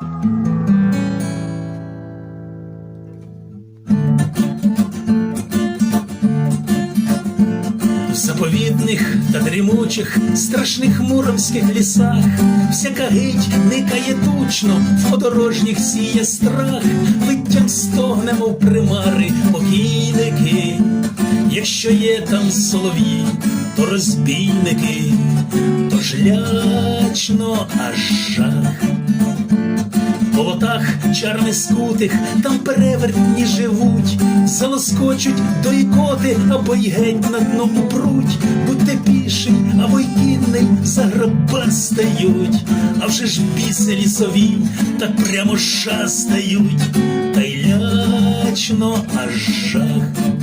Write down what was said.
Заповідних та дрімучих, страшних муромських лісах, всяка гить никає тучно, в подорожніх сіє страх, виттям стогнемо в примари покійники, якщо є там солов'ї, то розбійники, то жлячно аж жах. Болотах чарни скутих, там перевертні живуть, залоскочуть до ікоти, або й геть на дно упруть, будьте піший, або й кінний, за граба стають, а вже ж біси лісові, так прямо шастають, та й лячно аж жах.